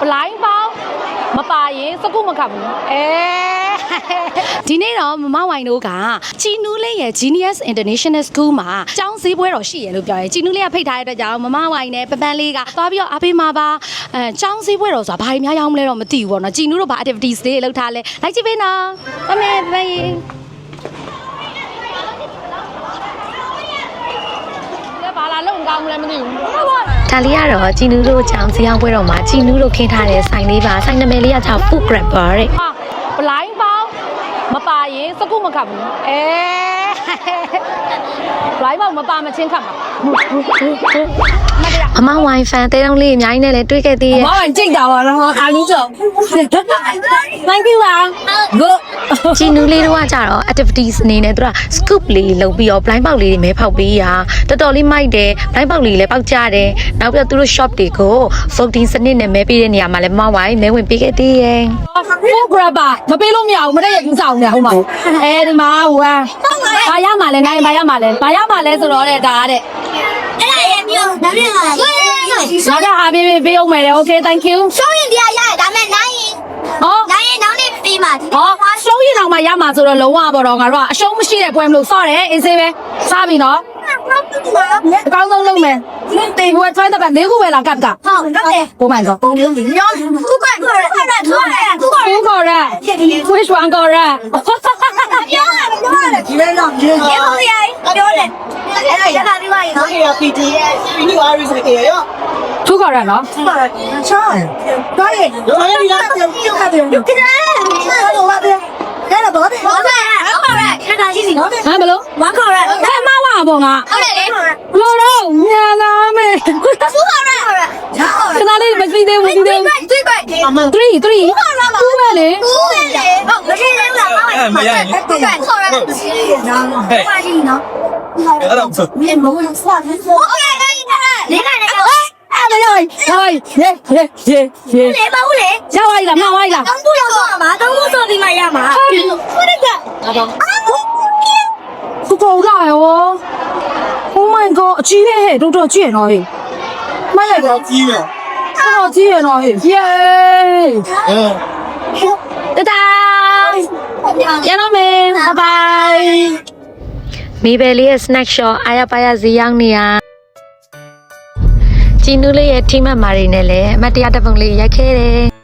ပလိုင်းပေါင်းမပါရင်စကုမခတ်ဘူးအဲဒီနေ့တော့မမဝိုင်တို့ကချီနူးလေးရဲ့ Genius International School မှာကျောင်းစည်းပွဲတော်ရှိရလို့ပြောရင်ချီနူးလေးကဖိတ်ထားတဲ့အတွက်ကြောင့်မမဝိုင်နဲ့ပပန်းလေးကသွားပြီးတော့အားပေးမှာပါအဲကျောင်းစည်းပွဲတော်ဆိုတာဘာတွေများရောက်မလဲတော့မသိဘူးပေါ့နော်ချီနူးတို့ဘာ activities တွေလုပ်ထားလဲလိုက်ကြည့်ပေးနော်အမေပပန်းရေဘာလာလုံး ကောင်းမလဲမသိဘူးဟုတ်ပါဒါလေးကတော့ជីနူးတို့ကြောင်စီအောင်ပွဲတော်မှာជីနူးတို့ခင်းထားတဲ့ဆိုင်လေးပါဆိုင်နာမည်လေးကကြောင် food grabber တဲ့ဟာပလိုင်းပေါင်းမပါရင်စကုမခတ်ဘူးအဲပလိုင်းပေါင်းမပါမချင်းခတ်မှာမတရား အမဝိုင်ဖန်တဲတုံးလေးအများကြီးနဲ့လည်းတွေ့ခဲ့သေးရဲ့မောင်ကြိတ်တာပါတော့အာလူကြော Thank you ပါ Go ជីနူးလေးတို့ကကြတော့ activities အနေနဲ့သူက scoop လေးလုပ်ပြီးတော့ blind box လေးတွေမဲဖောက်ပေးရတော်တော်လေးမိုက်တယ် blind box လေးလည်းပေါက်ကြတယ်နောက်ပြီးတော့သူတို့ shop တွေကို voting စနစ်နဲ့မဲပေးတဲ့နေရာမှာလည်းမဝိုင်မဲဝင်ပေးခဲ့သေးရဲ့ Full grabber မပေးလို့မရဘူးမတည့်ရယူဆောင်နေဟုတ်မှာအဲဒီမှာဟိုကဘာရမှာလဲနိုင်ဘာရမှာလဲဘာရမှာလဲဆိုတော့တဲ့ဒါတဲ့ အဲ့ဒါရဲ့မျိုးဒါပြန်လာရွှေရွှေနောက်တော့အားပေးပေးအောင်မယ်လေ Okay thank you ရှုံးရင်တရားရတယ်ဒါမဲ့နိုင်ရင်ဟောနိုင်ရင်နောက်နေ့ပြီးမှဟောရှုံးရင်တော့မှရမှာဆိုတော့လုံးဝပေါ့တော့ငါတို့ကအရှုံးမရှိတဲ့ပွဲမလို့စော့တယ်အေးစေးပဲစားပြီနော်အကောင်းဆုံးလုပ်မယ်တေဟိုထွန်းတဲ့ကလေးခုပဲလာကပ်ကဟုတ်တော့တယ်ကိုမိုင်ကောပုံမျိုးမျိုးညောသူကခေါ်ရခေါ်ရခေါ်ရသူကဘူးခေါ်ရဲ which one ခေါ်ရဲပြောရတယ်ပြောရတယ်ဒီလိုတော့ရေဟုတ် ရပြောတယ်အဲ့ဒါရတာပြီးပါရင်နော်က PTA စီနီဝါရီစကေရောသူခေါ်ရဲနော်ချောတော့တယ်ရောရရတဲ့ပြုတ်ခတ်တယ်ဒီကနေ့တော့ဘာလဲအဲ့ဒါဘာလဲဘာလဲခေါ်ရခက်တာရှိစီနော်ဟမ်ဘလို့ဝါခေါ်ရဟဲ့မဝါပေါ့ငါဟုတ်တယ်လေခေါ်ရလို့တော့ညာလာမယ်သူခေါ်ရခေါ်ရခေါ်ရခဏလေးမကြည့်သေးဘူးမကြည့်သေးဘူးတွေ့တွေ့အမ3 3သူပဲလေဘူးလေဟုတ်မရှိသေးဘူးလားမမခေါ်ရခေါ်ရမရှိသေးနော်ပါရှိနော် အဲ့ဒါမင်းမိုးရစားနေဆိုဟုတ်ကဲ့ဒါကြီးထားနေကနေတော့အဲ့လိုရိုက်ရိုက်ရေရေရေရေလေမဟုတ်လေရောက်လိုက်လားမရောက်လားတော့ဘူးရောက်ပါမှာတော့ဘူးဆိုပြီးမှရမှာဟုတ်တယ်ကွာတော့ကိုကိုလာရော Oh my god အကြီးရဲ့တော်တော်ကြီးရနော်ဟေ့မရိုက်တော့ကြီးရတော်တော်ကြီးရနော်ဟေ့ Yay တဒါရအောင်မယ် Bye bye မိဘလေးရဲ့ snack shop အားရပါရဈေးရောက်နေရជីနူးလေးရဲ့ team member တွေနဲ့လည်းအမတ်တရားတစ်ပုံလေးရိုက်ခဲ့တယ်